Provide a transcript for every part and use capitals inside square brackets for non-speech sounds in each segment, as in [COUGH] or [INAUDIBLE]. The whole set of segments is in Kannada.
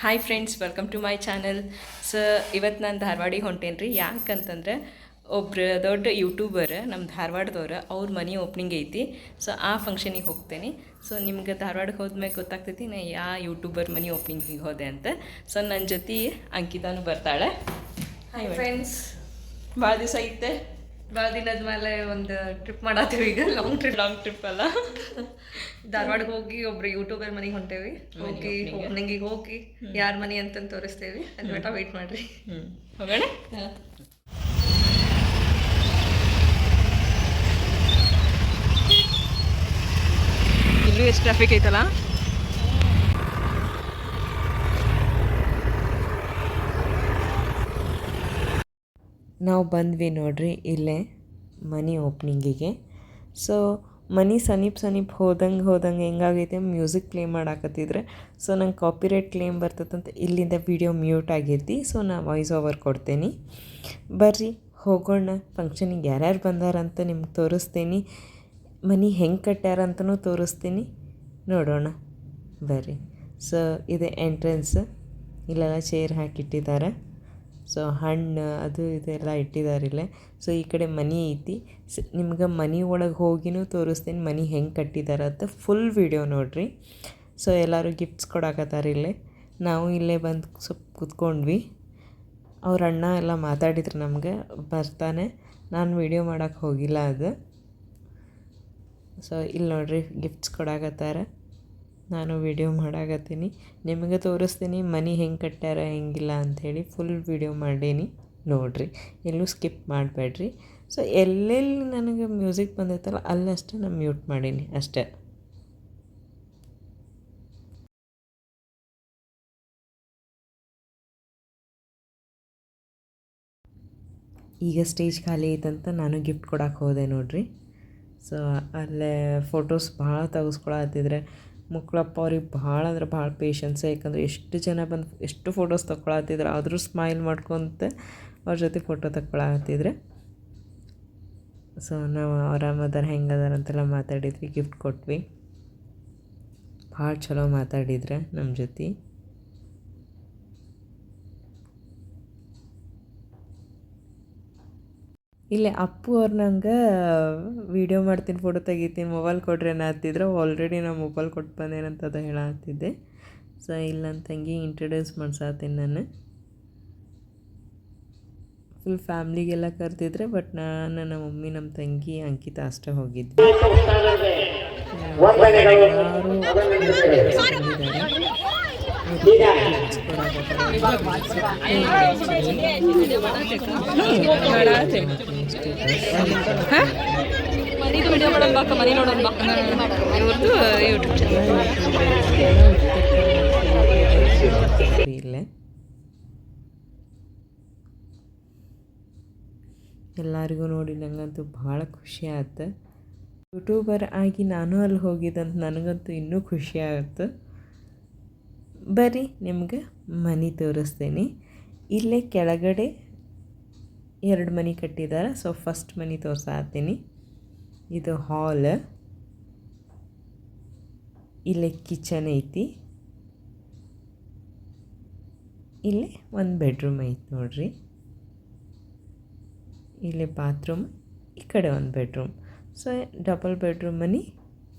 Hi friends welcome to my channel so ಇವತ್ತು ನಾನು ಧಾರವಾಡಿಗೆ ಹೊಂಟೇನ್ರಿ. ಯಾಕಂತಂದ್ರೆ ಒಬ್ರು ದೊಡ್ಡ ಯೂಟ್ಯೂಬರ್ ನಮ್ಮ ಧಾರವಾಡದವ್ರು ಅವ್ರ ಮನೆ ಓಪನಿಂಗ್ ಐತಿ. ಸೊ ಆ ಫಂಕ್ಷನಿಗೆ ಹೋಗ್ತೇನೆ. ಸೊ ನಿಮ್ಗೆ ಧಾರವಾಡಕ್ಕೆ ಹೋದ್ಮೇಲೆ ಗೊತ್ತಾಗ್ತೈತಿ ನಾ ಯಾವ ಯೂಟ್ಯೂಬರ್ ಮನೆ ಓಪನಿಂಗಿಗೆ ಹೋದೆ ಅಂತ. ಸೊ ನನ್ನ ಜೊತೆ ಅಂಕಿತಾನು ಬರ್ತಾಳೆ. ಹಾಯ್ ಫ್ರೆಂಡ್ಸ್ ಭಾಳ ದಿವಸ ಐತೆ. ಭಾಳ ದಿನದ ಮೇಲೆ ಒಂದು ಟ್ರಿಪ್ ಮಾಡತ್ತೀವಿ ಈಗ ಲಾಂಗ್ ಟ್ರಿಪ್ ಲಾಂಗ್ ಟ್ರಿಪ್ ಅಲ್ಲ. [LAUGHS] ಧಾರವಾಡಕ್ಕೆ ಹೋಗಿ ಒಬ್ರು ಯೂಟ್ಯೂಬರ್ ಮನೆಗೆ ಹೊಂಟೇವಿ. ಹೋಗಿ. ಓಪನಿಂಗಿಗೆ ಹೋಗಿ ಯಾರ ಮನೆ ಅಂತಂದು ತೋರಿಸ್ತೇವಿ. ಅದು ವೇಟ್ ವೆಯ್ಟ್ ಮಾಡ್ರಿ. ಹೋಗೋಣ? ಇಲ್ಲೂ ಎಷ್ಟು ಟ್ರಾಫಿಕ್ ಐತಲ್ಲ? ನಾವು ಬಂದ್ವಿ ನೋಡ್ರಿ, ಇಲ್ಲೇ ಮನಿ ಓಪನಿಂಗಿಗೆ ಸೊ ಮನಿ ಸನೀಪ್ ಸನೀಪ್ ಹೋದಂಗೆ ಹೋದಂಗೆ ಹೆಂಗಾಗೈತೆ ಮ್ಯೂಸಿಕ್ ಪ್ಲೇ ಮಾಡಾಕತ್ತಿದ್ರೆ. ಸೊ ನಂಗೆ ಕಾಪಿರೈಟ್ ಕ್ಲೇಮ್ ಬರ್ತದಂತ ಇಲ್ಲಿಂದ ವಿಡಿಯೋ ಮ್ಯೂಟ್ ಆಗೈತಿ ಸೊ ನಾ ವಾಯ್ಸ್ ಓವರ್ ಕೊಡ್ತೇನೆ. ಬರ್ರಿ, ಹೋಗೋಣ ಫಂಕ್ಷನಿಗೆ ಯಾರ್ಯಾರು ಬಂದಾರಂತ ನಿಮ್ಗೆ ತೋರಿಸ್ತೀನಿ. ಮನಿ ಹೆಂಗೆ ಕಟ್ಟ್ಯಾರಂತನೂ ತೋರಿಸ್ತೀನಿ. ನೋಡೋಣ. ಬರ್ರಿ. ಸೊ ಇದು ಎಂಟ್ರೆನ್ಸ್ ಇಲ್ಲೆಲ್ಲ ಚೇರ್ ಹಾಕಿಟ್ಟಿದ್ದಾರೆ. ಸೊ ಹಣ್ಣು, ಅದು ಇದೆಲ್ಲ ಇಟ್ಟಿದ್ದಾರೆ ಇಲ್ಲೇ. ಸೊ ಈ ಕಡೆ ಮನಿ ಐತಿ. ನಿಮ್ಗೆ ಮನೆ ಒಳಗೆ ಹೋಗಿನೂ ತೋರಿಸ್ತೀನಿ. ಮನೆ ಹೆಂಗೆ ಕಟ್ಟಿದ್ದಾರೆ ಅಂತ ಫುಲ್ ವಿಡಿಯೋ ನೋಡಿರಿ. ಸೊ ಎಲ್ಲರೂ ಗಿಫ್ಟ್ಸ್ ಕೊಡಾಕತ್ತಾರೆ ಇಲ್ಲೇ. ನಾವು ಇಲ್ಲೇ ಬಂದು ಸ್ವಲ್ಪ ಕೂತ್ಕೊಂಡ್ವಿ. ಅವ್ರ ಅಣ್ಣ ಎಲ್ಲ ಮಾತಾಡಿದ್ರು ನಮಗೆ. ಬರ್ತಾನೆ. ನಾನು ವಿಡಿಯೋ ಮಾಡೋಕ್ಕೆ ಹೋಗಿಲ್ಲ ಅದು. ಸೊ ಇಲ್ಲಿ ನೋಡ್ರಿ ಗಿಫ್ಟ್ಸ್ ಕೊಡಾಕತ್ತಾರ. ನಾನು ವಿಡಿಯೋ ಮಾಡಾಕತ್ತೀನಿ. ನಿಮಗೆ ತೋರಿಸ್ತೀನಿ ಮನಿ ಹೆಂಗೆ ಕಟ್ಟ್ಯಾರ, ಹೆಂಗಿಲ್ಲ ಅಂಥೇಳಿ ಫುಲ್ ವಿಡಿಯೋ ಮಾಡೀನಿ ನೋಡಿರಿ. ಎಲ್ಲೂ ಸ್ಕಿಪ್ ಮಾಡಬೇಡ್ರಿ. ಸೊ ಎಲ್ಲೆಲ್ಲಿ ನನಗೆ ಮ್ಯೂಸಿಕ್ ಬಂದೈತಲ್ಲ ಅಲ್ಲಷ್ಟೇ ನಾನು ಮ್ಯೂಟ್ ಮಾಡೀನಿ ಅಷ್ಟೇ. ಈಗ ಸ್ಟೇಜ್ ಖಾಲಿ ಐತಂತ ನಾನು ಗಿಫ್ಟ್ ಕೊಡಕ್ಕೆ ಹೋದೆ ನೋಡ್ರಿ. ಸೊ ಅಲ್ಲೇ ಫೋಟೋಸ್ ಭಾಳ ತೆಗೆಸ್ಕೊಳತ್ತಿದ್ರೆ ಮಕ್ಕಳಪ್ಪ ಅವ್ರಿಗೆ ಭಾಳ ಅಂದ್ರೆ ಭಾಳ ಪೇಷನ್ಸ್ ಯಾಕಂದ್ರೆ ಎಷ್ಟು ಜನ ಬಂದು ಎಷ್ಟು ಫೋಟೋಸ್ ತಗೊಳತ್ತಿದ್ರು ಆದರೂ ಸ್ಮೈಲ್ ಮಾಡ್ಕೊತ ಅವ್ರ ಜೊತೆ ಫೋಟೋ ತಗೊಳತ್ತಿದ್ರೆ ಸೊ ನಾವು ಆರಾಮದಾರ ಹೆಂಗದಾರ ಅಂತೆಲ್ಲ ಮಾತಾಡಿದ್ವಿ ಗಿಫ್ಟ್ ಕೊಟ್ವಿ. ಭಾಳ ಚಲೋ ಮಾತಾಡಿದ್ರೆ ನಮ್ಮ ಜೊತೆ. ಇಲ್ಲೇ ಅಪ್ಪು ಅವ್ರು ನಂಗೆ ವೀಡಿಯೋ ಮಾಡ್ತೀನಿ ಫೋಟೋ ತೆಗಿತೀನಿ ಮೊಬೈಲ್ ಕೊಡ್ರಿ ಅನ್ನತ್ತಿದ್ರು ಆಲ್ರೆಡಿ ನಾ ಮೊಬೈಲ್ ಕೊಟ್ಟು ಬಂದೇನಂತದ ಹೇಳತ್ತಿದ್ದೆ ಸೊ ಇಲ್ಲ ನನ್ನ ತಂಗಿ ಇಂಟ್ರಡ್ಯೂಸ್ ಮಾಡ್ಸಾತೀನಿ ನಾನು. ಫುಲ್ ಫ್ಯಾಮ್ಲಿಗೆಲ್ಲ ಕರೆದಿದ್ರೆ ಬಟ್ ನಾನು ನಮ್ಮ ಮಮ್ಮಿ ನಮ್ಮ ತಂಗಿ ಅಂಕಿತ ಅಷ್ಟೇ ಹೋಗಿದ್ವಿ. ಯಾರು? ಎಲ್ಲರಿಗೂ ನೋಡಿ ನನಗಂತೂ ಭಾಳ ಖುಷಿ ಆಯ್ತು ಯೂಟ್ಯೂಬರ್ ಆಗಿ ನಾನು ಅಲ್ಲಿ ಹೋಗಿದ್ದಂತ ನನಗಂತೂ ಇನ್ನೂ ಖುಷಿ ಆಗುತ್ತೆ. ಬರ್ರಿ ನಿಮ್ಗೆ ಮನೆ ತೋರಿಸ್ತೀನಿ. ಇಲ್ಲೇ ಕೆಳಗಡೆ ಎರಡು ಮನೆ ಕಟ್ಟಿದ್ದಾರೆ. ಸೊ ಫಸ್ಟ್ ಮನೆ ತೋರಿಸಾತೀನಿ ಇದು ಹಾಲ್ ಇಲ್ಲೇ ಕಿಚನ್ ಐತಿ. ಇಲ್ಲಿ ಒಂದು ಬೆಡ್ರೂಮ್ ಐತಿ ನೋಡ್ರಿ. ಇಲ್ಲಿ ಬಾತ್ರೂಮ್ ಈ ಕಡೆ ಒಂದು ಬೆಡ್ರೂಮ್ ಸೊ ಡಬಲ್ ಬೆಡ್ರೂಮ್ ಮನೆ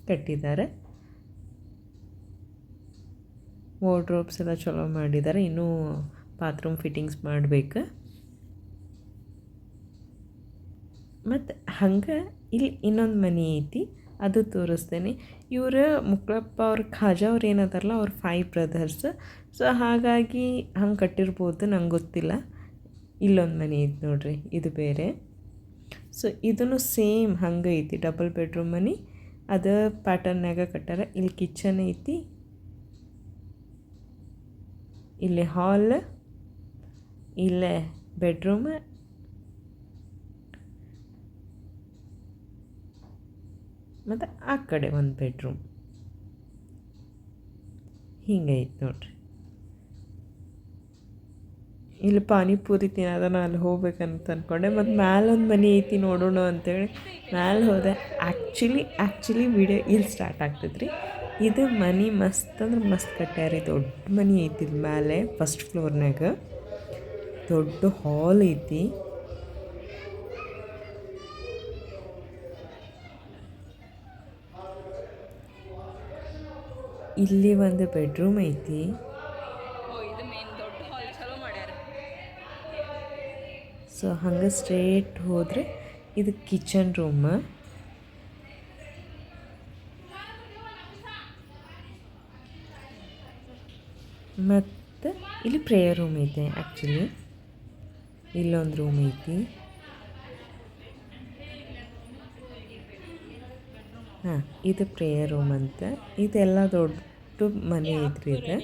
ಕಟ್ಟಿದ್ದಾರೆ. ವಾರ್ಡ್ರೋಬ್ಸ್ ಎಲ್ಲ ಚಲೋ ಮಾಡಿದ್ದಾರೆ ಇನ್ನೂ ಬಾತ್ರೂಮ್ ಫಿಟ್ಟಿಂಗ್ಸ್ ಮಾಡಬೇಕು. ಮತ್ತು ಹಂಗೆ ಇಲ್ಲಿ ಇನ್ನೊಂದು ಮನೆ ಐತಿ, ಅದು ತೋರಿಸ್ತೇನೆ. ಇವರು ಮುಕ್ಳಪ್ಪ ಅವ್ರ, ಖಾಜಾ ಅವ್ರು ಏನದಾರಲ್ಲ, ಅವ್ರ ಫೈವ್ ಬ್ರದರ್ಸ್ ಸೊ ಹಾಗಾಗಿ ಹಂಗೆ ಕಟ್ಟಿರ್ಬೋದು, ನಂಗೆ ಗೊತ್ತಿಲ್ಲ. ಇಲ್ಲೊಂದು ಮನೆ ಐತಿ ನೋಡ್ರಿ, ಇದು ಬೇರೆ. ಸೊ ಇದೂ ಸೇಮ್ ಹಂಗೆ ಐತಿ ಡಬಲ್ ಬೆಡ್ರೂಮ್ ಮನೆ. ಅದು ಪ್ಯಾಟರ್ನ್ಯಾಗ ಕಟ್ಟಾರ. ಇಲ್ಲಿ ಕಿಚನ್ ಐತಿ ಇಲ್ಲಿ ಹಾಲ್, ಇಲ್ಲೇ ಬೆಡ್ರೂಮ್, ಮತ್ತು ಆ ಕಡೆ ಒಂದು ಬೆಡ್ರೂಮ್. ಹಿಂಗೆ ಐತೆ ನೋಡ್ರಿ. ಇಲ್ಲಿ ಪಾನಿಪೂರಿ ತಿನ್ನೋದನ್ನ ಅಲ್ಲಿ ಹೋಗ್ಬೇಕಂತ ಅಂದ್ಕೊಂಡೆ ಮತ್ತು ಮ್ಯಾಲೊಂದು ಮನೆ ಐತಿ ನೋಡೋಣ ಅಂತೇಳಿ ಮ್ಯಾಲೆ ಹೋದೆ. ಆ್ಯಕ್ಚುಲಿ ಆ್ಯಕ್ಚುಲಿ ವಿಡಿಯೋ ಇಲ್ಲಿ ಸ್ಟಾರ್ಟ್ ಆಗ್ತೈತ್ರಿ ಇದು ಮನೆ ಮಸ್ತ್ ಅಂದ್ರೆ ಮಸ್ತ್ ಕಟ್ಟ್ಯಾರಿ ದೊಡ್ಡ ಮನೆ ಐತಿ ಇದ್ ಮೇಲೆ ಫಸ್ಟ್ ಫ್ಲೋರ್ನಾಗ ದೊಡ್ಡ ಹಾಲ್ ಐತಿ. ಇಲ್ಲಿ ಒಂದು ಬೆಡ್ರೂಮ್ ಐತಿ. ಸೊ ಹಂಗೆ ಸ್ಟ್ರೇಟ್ ಹೋದರೆ ಇದು ಕಿಚನ್ ರೂಮ್ ಮತ್ತು ಇಲ್ಲಿ ಪ್ರೇಯರ್ ರೂಮ್ ಐತೆ ಆ್ಯಕ್ಚುಲಿ ಇಲ್ಲೊಂದು ರೂಮ್ ಐತಿ. ಹಾಂ ಇದು ಪ್ರೇಯರ್ ರೂಮ್ ಅಂತ. ಇದೆಲ್ಲ ದೊಡ್ಡ ಮನೆ ಐತ್ರಿ ಇದೆ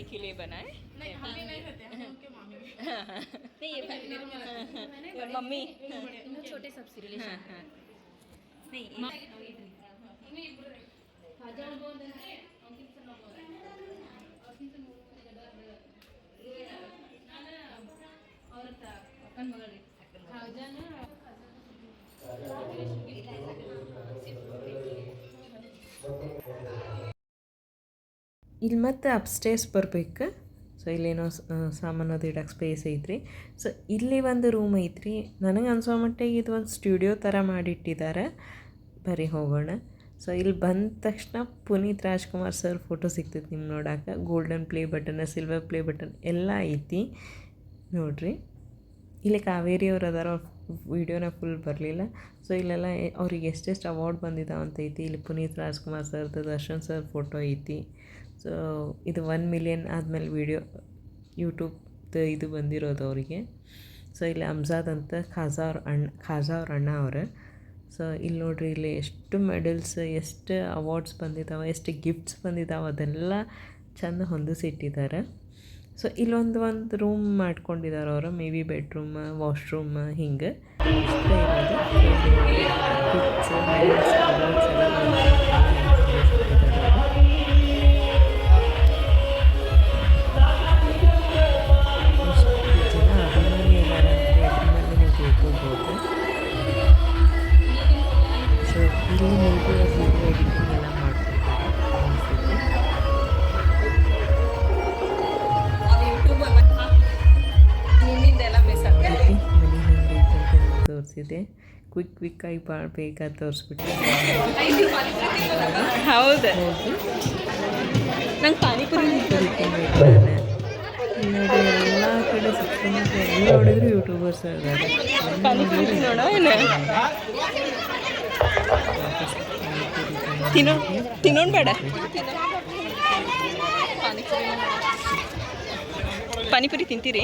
ಮಮ್ಮಿ. ಇಲ್ಲಿ ಮತ್ತೆ ಅಪ್ಸ್ಟೇರ್ಸ್ ಬರಬೇಕು. ಸೊ ಇಲ್ಲೇನೋ ಸಾಮಾನು ಅದು ಇಡಕ್ಕೆ ಸ್ಪೇಸ್ ಐತ್ರಿ. ಸೊ ಇಲ್ಲಿ ಒಂದು ರೂಮ್ ಐತ್ರಿ. ನನಗೆ ಅನ್ಸೋ ಮಟ್ಟಿಗೆ ಇದು ಒಂದು ಸ್ಟುಡಿಯೋ ಥರ ಮಾಡಿಟ್ಟಿದ್ದಾರೆ ಬರೀ ಹೋಗೋಣ. ಸೊ ಇಲ್ಲಿ ಬಂದ ತಕ್ಷಣ ಪುನೀತ್ ರಾಜ್ಕುಮಾರ್ ಸರ್ ಫೋಟೋ ಸಿಗ್ತೈತಿ ನಿಮ್ಗೆ ನೋಡೋಕೆ. Golden play button silver play button ಎಲ್ಲ ಐತಿ. ನೋಡಿರಿ. ಇಲ್ಲಿ ಕಾವೇರಿ ಅವ್ರು ಅದಾರ ವಿಡಿಯೋನ ಫುಲ್ ಬರಲಿಲ್ಲ. ಸೊ ಇಲ್ಲೆಲ್ಲ ಅವ್ರಿಗೆ ಎಷ್ಟೆಷ್ಟು ಅವಾರ್ಡ್ ಬಂದಿದ್ದಾವೆ ಅಂತ ಐತಿ. ಇಲ್ಲಿ ಪುನೀತ್ ರಾಜ್ಕುಮಾರ್ ಸರ್ದು ದರ್ಶನ್ ಸರ್ ಫೋಟೋ ಐತಿ. ಸೊ ಇದು ಒನ್ ಮಿಲಿಯನ್ ಆದಮೇಲೆ ವೀಡಿಯೋ ಯೂಟ್ಯೂಬ್ದು ಇದು ಬಂದಿರೋದು ಅವರಿಗೆ. ಸೊ ಇಲ್ಲಿ ಅಮ್ಜಾದ್ ಅಂತ ಖಾಜಾ ಅವ್ರ ಅಣ್ಣ ಖಾಜಾ ಅವ್ರ ಅಣ್ಣ ಅವ್ರು. ಸೊ ಇಲ್ಲಿ ನೋಡ್ರಿ, ಇಲ್ಲಿ ಎಷ್ಟು ಮೆಡಲ್ಸ್ ಎಷ್ಟು ಅವಾರ್ಡ್ಸ್ ಬಂದಿದ್ದಾವೆ ಎಷ್ಟು ಗಿಫ್ಟ್ಸ್ ಬಂದಿದ್ದಾವೆ ಅದೆಲ್ಲ ಚೆಂದ ಹೊಂದಿಸಿಟ್ಟಿದ್ದಾರೆ. ಸೊ ಇಲ್ಲೊಂದು ಒಂದು ರೂಮ್ ಮಾಡ್ಕೊಂಡಿದ್ದಾರೆ ಅವರು ಮೇ ಬಿ ಬೆಡ್ರೂಮ್ ವಾಶ್ರೂಮ್ ಹಿಂಗೆ. ಇಷ್ಟೇ ಇರೋದು ಅಂತ ಕ್ವಿಕ್ ಕ್ವಿಕ್ ಆಗಿ ಭಾಳ ಬೇಗ ತೋರಿಸ್ಬಿಟ್ಟು ಹೌದು. ನಂಗೆ ಪಾನಿಪುರಿ ನೋಡಿ ಎಲ್ಲ ಕಡೆ ಸುತ್ತಮುತ್ತ ಎಲ್ಲಿ ನೋಡಿದ್ರು ಯೂಟ್ಯೂಬರ್ಸ್ ಇದ್ದಾರೆ ತಿನ್ನೋ ತಿನ್ನೋಣ ಬೇಡ. ಪಾನಿಪುರಿ ತಿಂತೀರಿ?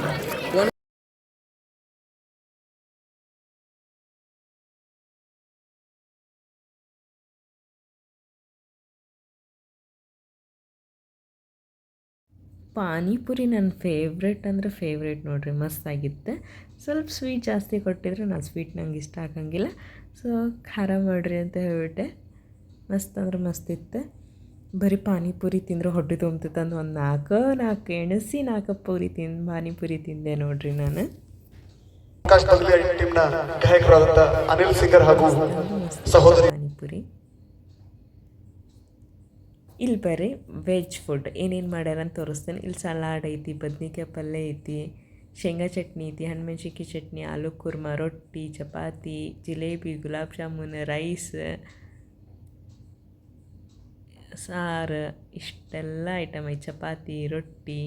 ಪಾನಿಪುರಿ ನನ್ನ ಫೇವ್ರೆಟ್ ಅಂದರೆ ಫೇವ್ರೆಟ್ ನೋಡಿರಿ ಮಸ್ತಾಗಿತ್ತು ಸ್ವಲ್ಪ ಸ್ವೀಟ್ ಜಾಸ್ತಿ ಕೊಟ್ಟಿದ್ರು ನಾನು ಸ್ವೀಟ್ ನಂಗೆ ಇಷ್ಟ ಆಗಂಗಿಲ್ಲ ಸೊ ಖಾರ ಮಾಡಿರಿ ಅಂತ ಹೇಳ್ಬಿಟ್ಟೆ ಮಸ್ತ್ ಅಂದ್ರೆ ಮಸ್ತಿತ್ತು ಬರೀ ಪಾನಿಪುರಿ ತಿಂದರೆ ಹೊಟ್ಟೆ ತುಂಬ್ತಿತ್ತು ಅಂದು ಒಂದು ನಾಲ್ಕು ನಾಲ್ಕು ಎಣಸಿ ನಾಲ್ಕು ಪೂರಿ ತಿಂದು ಪಾನಿಪುರಿ ತಿಂದೆ ನೋಡ್ರಿ ನಾನು ಗಾಯಕರಾದಂಥ ಅನಿಲ್ ಸಿಂಗರ್ ಹಾಗೂ ಸಹೋದರಿ ಪಾನಿಪುರಿ ಇಲ್ಲಿ ಬರ್ರಿ ವೆಜ್ ಫುಡ್ ಏನೇನು ಮಾಡ್ಯಾರ ಅಂತ ತೋರಿಸ್ತೇನೆ. ಇಲ್ಲಿ ಸಲಾಡ್ ಐತಿ, ಬದ್ನಿಕಾಯಿ ಪಲ್ಯ ಐತಿ, ಶೇಂಗಾ ಚಟ್ನಿ ಐತಿ ಹಣ್ಮೆಣ್ಸಿಕಾಯಿ ಚಟ್ನಿ, ಆಲೂ ಕುರ್ಮಾ, ರೊಟ್ಟಿ, ಚಪಾತಿ, ಜಿಲೇಬಿ, ಗುಲಾಬ್ ಜಾಮೂನ್ ರೈಸ್ ಸಾರು, ಇಷ್ಟೆಲ್ಲ ಐಟಮ್ ಐತಿ. ಚಪಾತಿ, ರೊಟ್ಟಿ,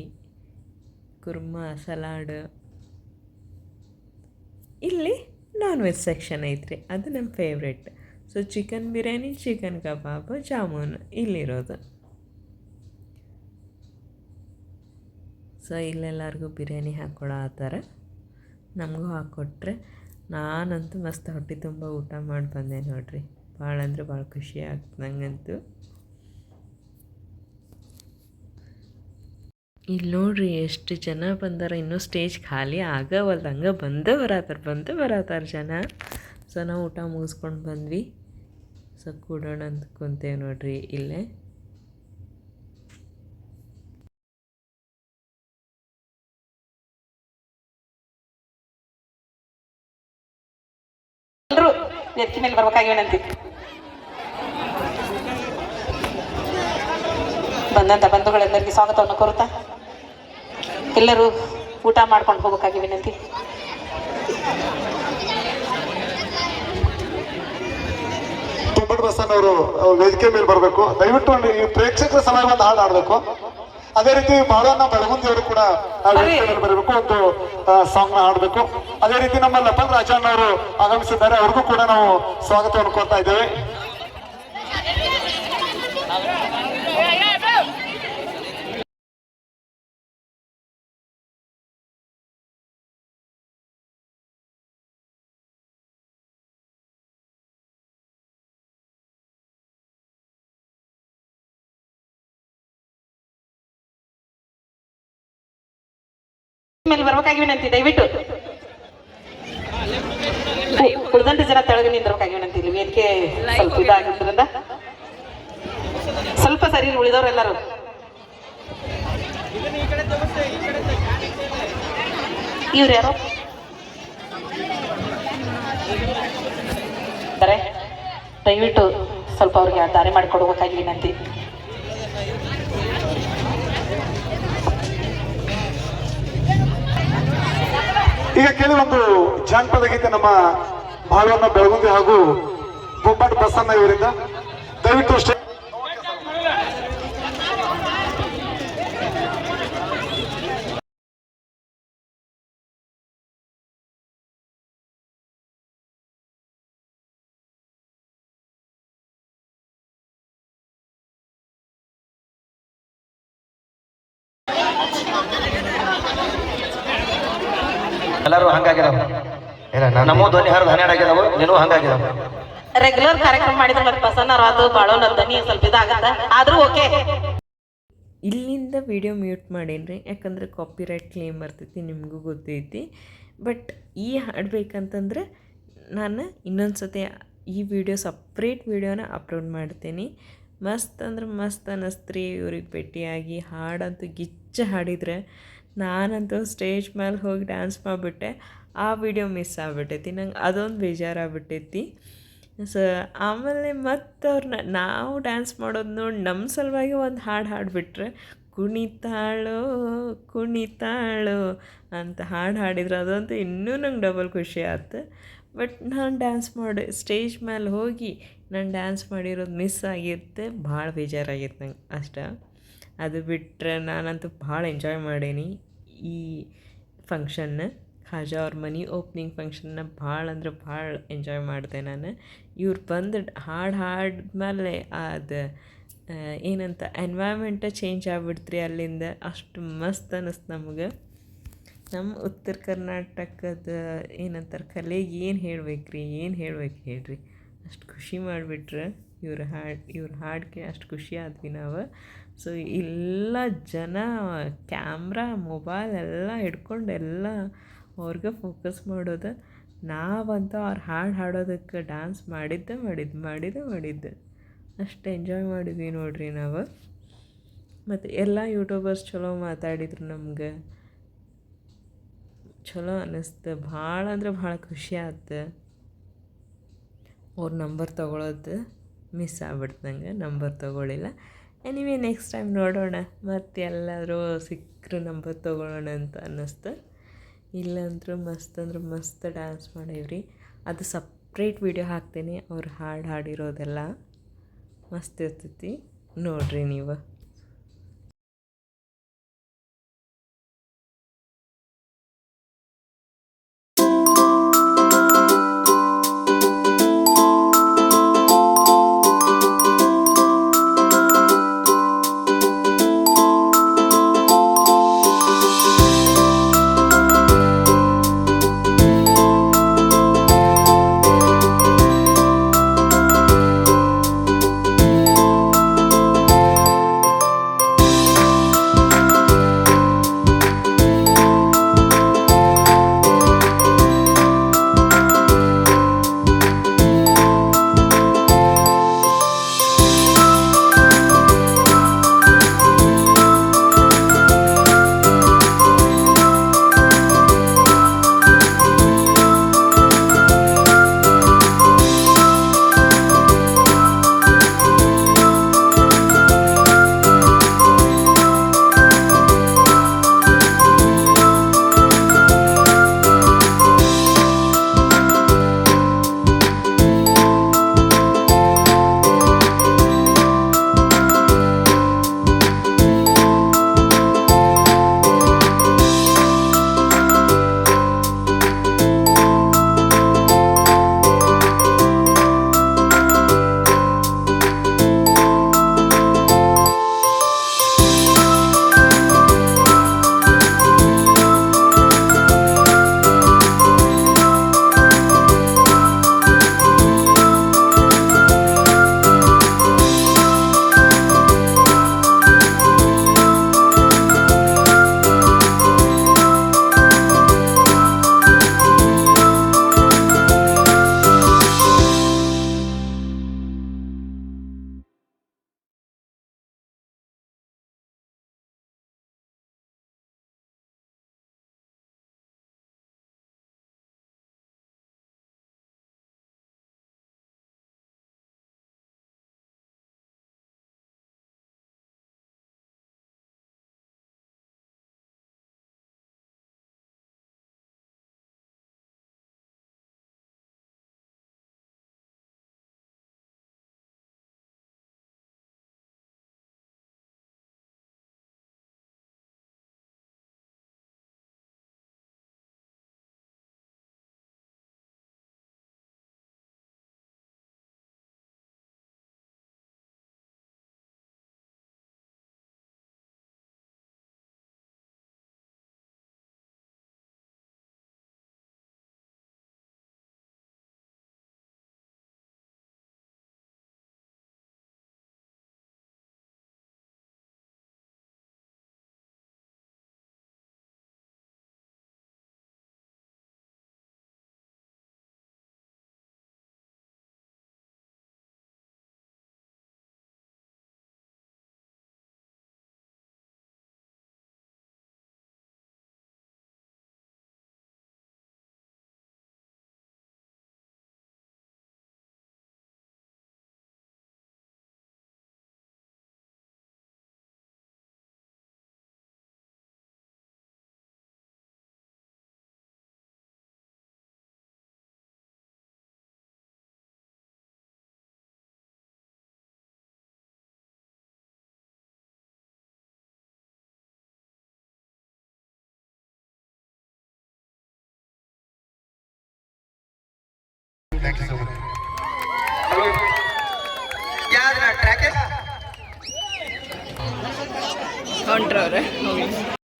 ಕುರ್ಮಾ ಸಲಾಡ್ ಇಲ್ಲಿ ನಾನ್ ವೆಜ್ ಸೆಕ್ಷನ್ ಐತ್ರಿ. ಅದು ನಮ್ಮ favourite so chicken biryani chicken kebab jamun ಇಲ್ಲಿರೋದು ಸೊ ಇಲ್ಲೆಲ್ಲರಿಗೂ ಬಿರಿಯಾನಿ ಥರ ನಮಗೂ ಹಾಕ್ಕೊಟ್ರೆ ನಾನಂತೂ ಮಸ್ತ್ ಹೊಟ್ಟೆ ತುಂಬ ಊಟ ಮಾಡಿ ಬಂದೆ ನೋಡಿರಿ. ಭಾಳ ಅಂದ್ರೆ ಭಾಳ ಖುಷಿ ಆಗ್ತದೆ ನನಗಂತೂ ಇಲ್ಲಿ ನೋಡ್ರಿ ಎಷ್ಟು ಜನ ಬಂದಾರ, ಇನ್ನೂ ಸ್ಟೇಜ್ ಖಾಲಿ ಆಗವಲ್ದಂಗೆ ಬಂದೇ ಬರತ್ತಾರ ಬಂದೇ ಬರತ್ತಾರ ಜನ. ಸೊ ಊಟ ಮುಗಿಸ್ಕೊಂಡು ಬಂದ್ವಿ. ಸೊ ಕೂಡೋಣ ಅಂತ ಕುಂತೇವೆ ನೋಡ್ರಿ ಇಲ್ಲೇ. ಎಲ್ಲರೂ ಮೇಲೆ ಬರ್ಬೇಕಾಗಿ ವಿನಂತಿ ಬಂದಂತ ಬಂಧುಗಳೆಲ್ಲರಿಗೆ ಸ್ವಾಗತವನ್ನು ಕೋರುತ್ತಾ. ಎಲ್ಲರೂ ಊಟ ಮಾಡ್ಕೊಂಡು ಹೋಗಬೇಕಾಗಿ ವಿನಂತಿ ಬಸನ್ ಅವರು ವೇದಿಕೆ ಮೇಲೆ ಬರಬೇಕು. ದಯವಿಟ್ಟು ಈ ಪ್ರೇಕ್ಷಕರ ಸಮಯ ಒಂದು ಹಾಡು ಆಡಬೇಕು ಅದೇ ರೀತಿ ಬಾಳಣ್ಣ ಬೆಳಗುಂದಿ ಅವರು ಕೂಡ ಬರಬೇಕು ಒಂದು ಸಾಂಗ್ನ ಹಾಡ್ಬೇಕು. ಅದೇ ರೀತಿ ನಮ್ಮ ಲಪನ್ ರಾಜಣ್ಣ ಅವರು ಆಗಮಿಸಿದ್ದಾರೆ. ಅವ್ರಿಗೂ ಕೂಡ ನಾವು ಸ್ವಾಗತವನ್ನು ಕೋರ್ತಾ ಇದ್ದೇವೆ. ಮೇಲೆ ಬರ್ಬೇಕಾಗಿ ವಿನಂತಿ ದಯವಿಟ್ಟು. ಉಳಿದಂತ ಜನ ತೆಳಗ ನಿಂದಿರ್ಬೇಕಾಗಿ ವಿನಂತಿ ಇಲ್ಲಿ, ವೇದಿಕೆ ಸ್ವಲ್ಪ ಇದಾಗಿದ್ದರಿಂದ ಸ್ವಲ್ಪ ಸರಿ ಉಳಿದವರೆಲ್ಲರೂ. ಇವ್ರು ಯಾರು. ದಯವಿಟ್ಟು ಸ್ವಲ್ಪ ಅವ್ರಿಗೆ ದಾರಿ ಮಾಡಿಕೊಡ್ಬೇಕಾಗಿ ವಿನಂತಿ ಈಗ ಕೇಳಿ ಒಂದು ಜಾನಪದ ಗೀತೆ ನಮ್ಮ ಭಾಗವನ್ನು ಬೆಳಗುಂದಿ ಹಾಗೂ ಗುಬ್ಬಾಟ್ ಬಸನ್ನ ಇವರಿಂದ. ದಯವಿಟ್ಟು ಸ್ಟೇ ಎಲ್ಲರೂ ಹಂಗಾಗಿದಾವ ನಮ್ಮ ಧ್ವನಿ ಹರಿದು ಹನ್ನೆರಡು ಆಗಿದಾವು ನೀನು ಹಂಗಾಗಿದಾವ ರೆಗ್ಯುಲರ್ ಕಾರ್ಯಕ್ರಮ ಮಾಡಿದ್ರೆ ಮತ್ತೆ ಅದು ಬಾಳೋನ ಧ್ವನಿ ಸ್ವಲ್ಪ ಇದಾಗತ್ತ. ಆದ್ರೂ ಓಕೆ. ಇಲ್ಲಿಂದ ವಿಡಿಯೋ ಮ್ಯೂಟ್ ಮಾಡೇನ್ರಿ ಯಾಕಂದ್ರೆ ಕಾಪಿರೈಟ್ ಕ್ಲೇಮ್ ಬರ್ತೈತಿ ನಿಮಗೂ ಗೊತ್ತೈತಿ. ಬಟ್ ಈ ಹಾಡ್ಬೇಕಂತಂದ್ರೆ ನಾನು ಇನ್ನೊಂದು ಸತಿ ಈ ವಿಡಿಯೋ ಸಪ್ರೇಟ್ ವಿಡಿಯೋನ ಅಪ್ಲೋಡ್ ಮಾಡ್ತೀನಿ. ಮಸ್ತ್ ಅಂದ್ರೆ ಮಸ್ತ್ ಅನ್ನಿಸ್ತ್ರಿ ಇವ್ರಿಗೆ ಭೇಟಿಯಾಗಿ ಹಾಡಂತೂ ಗಿಚ್ಚ ಹಾಡಿದ್ರೆ ನಾನಂತೂ ಸ್ಟೇಜ್ ಮೇಲೆ ಹೋಗಿ ಡ್ಯಾನ್ಸ್ ಮಾಡಿಬಿಟ್ಟೆ. ಆ ವಿಡಿಯೋ ಮಿಸ್ ಆಗ್ಬಿಟ್ಟೈತಿ. ನಂಗೆ ಅದೊಂದು ಬೇಜಾರಾಗ್ಬಿಟ್ಟೈತಿ. ಸೊ ಆಮೇಲೆ ಮತ್ತು ಅವ್ರನ್ನ ನಾವು ಡ್ಯಾನ್ಸ್ ಮಾಡೋದು ನೋಡಿ ನಮ್ಮ ಸಲುವಾಗಿ ಒಂದು ಹಾಡು ಹಾಡಿಬಿಟ್ರೆ, ಕುಣಿತಾಳೋ ಕುಣಿತಾಳೋ ಅಂತ ಹಾಡು ಹಾಡಿದ್ರೆ ಅದಂತೂ ಇನ್ನೂ ನಂಗೆ ಡಬಲ್ ಖುಷಿ ಆಯ್ತು ಬಟ್ ನಾನು ಡ್ಯಾನ್ಸ್ ಮಾಡಿ ಸ್ಟೇಜ್ ಮೇಲೆ ಹೋಗಿ ನಾನು ಡ್ಯಾನ್ಸ್ ಮಾಡಿರೋದು ಮಿಸ್ ಆಗಿರುತ್ತೆ. ಭಾಳ ಬೇಜಾರಾಗಿತ್ತು ನಂಗೆ ಅಷ್ಟೇ. ಅದು ಬಿಟ್ಟರೆ ನಾನಂತೂ ಭಾಳ ಎಂಜಾಯ್ ಮಾಡೀನಿ ಈ ಫಂಕ್ಷನ್ನ ಖಾಜಾ ಅವ್ರ ಮನಿ ಓಪನಿಂಗ್ ಫಂಕ್ಷನ್ನ ಭಾಳ ಅಂದ್ರೆ ಭಾಳ ಎಂಜಾಯ್ ಮಾಡಿದೆ ನಾನು. ಇವ್ರು ಬಂದು ಹಾಡು ಹಾಡ್ಮೇಲೆ ಅದು ಏನಂತ ಎನ್ವೈರ್ಮೆಂಟ ಚೇಂಜ್ ಆಗ್ಬಿಡ್ತ್ರಿ ಅಲ್ಲಿಂದ. ಅಷ್ಟು ಮಸ್ತ್ ಅನ್ನಿಸ್ತು ನಮ್ಗೆ. ನಮ್ಮ ಉತ್ತರ ಕರ್ನಾಟಕದ ಏನಂತಾರೆ ಕಲೆಗೆ ಏನು ಹೇಳ್ಬೇಕು ರೀ ಏನು ಹೇಳ್ಬೇಕು ಹೇಳ್ರಿ. ಅಷ್ಟು ಖುಷಿ ಮಾಡಿಬಿಟ್ರೆ ಇವ್ರ ಹಾಡು, ಇವ್ರ ಹಾಡಿಗೆ ಅಷ್ಟು ಖುಷಿ ಆದ್ವಿ ನಾವು. ಸೊ ಎಲ್ಲ ಜನ ಕ್ಯಾಮ್ರಾ ಮೊಬೈಲ್ ಎಲ್ಲ ಹಿಡ್ಕೊಂಡು ಎಲ್ಲ ಅವ್ರಿಗೆ ಫೋಕಸ್ ಮಾಡೋದು. ನಾವಂತೂ ಅವ್ರು ಹಾಡು ಹಾಡೋದಕ್ಕೆ ಡ್ಯಾನ್ಸ್ ಮಾಡಿದ್ದೆ, ಮಾಡಿದ್ದು, ಮಾಡಿದ್ದೆ ಮಾಡಿದ್ದೆ. ಅಷ್ಟು ಎಂಜಾಯ್ ಮಾಡಿದ್ವಿ ನೋಡ್ರಿ ನಾವು. ಮತ್ತು ಎಲ್ಲ ಯೂಟ್ಯೂಬರ್ಸ್ ಚಲೋ ಮಾತಾಡಿದ್ರು ನಮ್ಗೆ. ಚಲೋ ಅನ್ನಿಸ್ತು ಭಾಳ ಅಂದ್ರೆ ಭಾಳ ಖುಷಿ ಆಯ್ತು ಅವ್ರ ನಂಬರ್ ತೊಗೊಳೋದು ಮಿಸ್ ಆಗ್ಬಿಡ್ತು ನಂಗೆ ನಂಬರ್ ತೊಗೊಳಿಲ್ಲ. ಎನಿವೆ ನೆಕ್ಸ್ಟ್ ಟೈಮ್ ನೋಡೋಣ. ಮತ್ತೆ ಎಲ್ಲಾದರೂ ಸಿಕ್ಕರೆ ನಂಬರ್ ತೊಗೊಳ್ಳೋಣ ಅಂತ ಅನ್ನಿಸ್ತು ಇಲ್ಲಂದ್ರೂ ಮಸ್ತ್ ಅಂದ್ರೆ ಮಸ್ತ್ ಡ್ಯಾನ್ಸ್ ಮಾಡೇವ್ರಿ. ಅದು ಸಪ್ರೇಟ್ ವಿಡಿಯೋ ಹಾಕ್ತೀನಿ. ಅವ್ರು ಹಾಡು ಹಾಡಿರೋದೆಲ್ಲ ಮಸ್ತ್ ಇರ್ತೈತಿ. ನೋಡಿರಿ ನೀವು. ಥ್ಯಾಂಕ್ ಯು ಸೊ ಮಚ್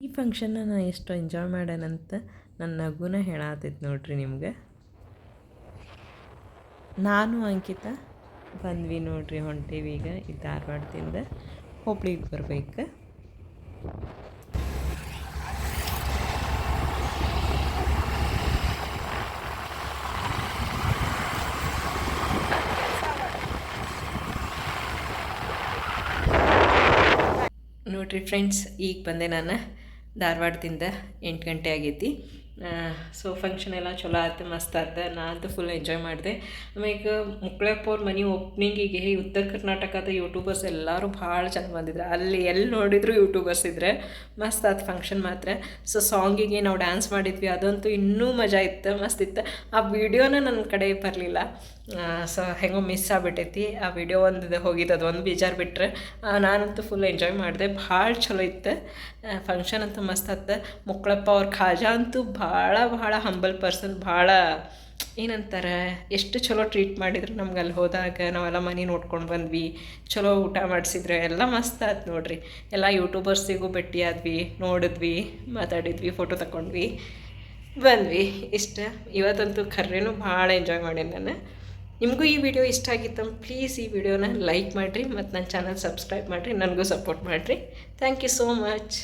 ಈ ಫಂಕ್ಷನ್ನ ನಾನು ಎಷ್ಟು ಎಂಜಾಯ್ ಮಾಡ್ಯಾನಂತ ನನ್ನ ನಗುನ ಹೇಳಾತೈತೆ ನೋಡ್ರಿ ನಿಮ್ಗೆ. ನಾನು ಅಂಕಿತ ಬಂದ್ವಿ ನೋಡ್ರಿ ಹೊಂಟೀವಿ ಈಗ ಈ ಧಾರವಾಡದಿಂದ ಹುಬ್ಳಿಗೆ ಬರ್ಬೇಕು. ನೋಡ್ರಿ ಫ್ರೆಂಡ್ಸ್, ಈಗ ಬಂದೆ ನಾನು ಧಾರವಾಡದಿಂದ ಎಂಟು ಗಂಟೆ ಆಗೈತಿ. ಸೊ ಫಂಕ್ಷನ್ ಎಲ್ಲ ಚಲೋ ಆಯ್ತು ಮಸ್ತ್ ಆಯ್ತು ನಾ ಅಂತೂ ಫುಲ್ ಎಂಜಾಯ್ ಮಾಡಿದೆ ಆಮೇಲೆ ಮುಕ್ಳಪ್ಪ ಅವ್ರ ಮನೆ ಓಪ್ನಿಂಗಿಗೆ ಉತ್ತರ ಕರ್ನಾಟಕದ ಯೂಟ್ಯೂಬರ್ಸ್ ಎಲ್ಲರೂ ಭಾಳ ಚೆಂದ ಬಂದಿದ್ರು. ಅಲ್ಲಿ ಎಲ್ಲಿ ನೋಡಿದ್ರು ಯೂಟ್ಯೂಬರ್ಸ್ ಇದ್ರೆ ಮಸ್ತ್ ಆಯ್ತು ಫಂಕ್ಷನ್ ಮಾತ್ರ. ಸೊ ಸಾಂಗಿಗೆ ನಾವು ಡ್ಯಾನ್ಸ್ ಮಾಡಿದ್ವಿ, ಅದಂತೂ ಇನ್ನೂ ಮಜಾ ಇತ್ತು, ಮಸ್ತ್ ಇತ್ತು. ಆ ವಿಡಿಯೋನ ನನ್ನ ಕಡೆ ಬರಲಿಲ್ಲ. ಸೊ, ಹೆಂಗೋ ಮಿಸ್ ಆಗ್ಬಿಟ್ಟೈತಿ. ಆ ವಿಡಿಯೋ ಒಂದು ಹೋಗಿದ್ದು ಅದು ಒಂದು ಬೇಜಾರು ಬಿಟ್ಟರೆ ನಾನಂತೂ ಫುಲ್ ಎಂಜಾಯ್ ಮಾಡಿದೆ. ಭಾಳ ಚಲೋ ಇತ್ತು. ಫಂಕ್ಷನ್ ಅಂತೂ ಮಸ್ತ್ ಆತ. ಮುಕ್ಕಳಪ್ಪ ಅವ್ರ ಖಾಜಾ ಅಂತೂ ಭಾಳ ಭಾಳ ಹಂಬಲ್ ಪರ್ಸನ್ ಭಾಳ, ಏನಂತಾರೆ, ಎಷ್ಟು ಚಲೋ ಟ್ರೀಟ್ ಮಾಡಿದ್ರು ನಮ್ಗೆ ಅಲ್ಲಿ ಹೋದಾಗ. ನಾವೆಲ್ಲ ಮನೆ ನೋಡ್ಕೊಂಡು ಬಂದ್ವಿ. ಚಲೋ ಊಟ ಮಾಡಿಸಿದ್ರೆ. ಎಲ್ಲ ಮಸ್ತ್ ಆಯ್ತು ನೋಡ್ರಿ. ಎಲ್ಲ ಯೂಟ್ಯೂಬರ್ಸಿಗೂ ಭೇಟಿ ಆದ್ವಿ, ನೋಡಿದ್ವಿ, ಮಾತಾಡಿದ್ವಿ ಫೋಟೋ ತಗೊಂಡ್ವಿ ಬಂದ್ವಿ. ಇಷ್ಟ. ಇವತ್ತಂತೂ ಖರ್ರೇನು ಭಾಳ ಎಂಜಾಯ್ ಮಾಡೀನಿ ನಾನು. ನಿಮಗೂ ಈ ವಿಡಿಯೋ ಇಷ್ಟ ಆಗಿತ್ತು ಪ್ಲೀಸ್ ಈ ವಿಡಿಯೋನ ಲೈಕ್ ಮಾಡಿರಿ ಮತ್ತು ನನ್ನ ಚಾನಲ್ ಸಬ್ಸ್ಕ್ರೈಬ್ ಮಾಡಿರಿ, ನನಗೂ ಸಪೋರ್ಟ್ ಮಾಡಿರಿ. Thank you so much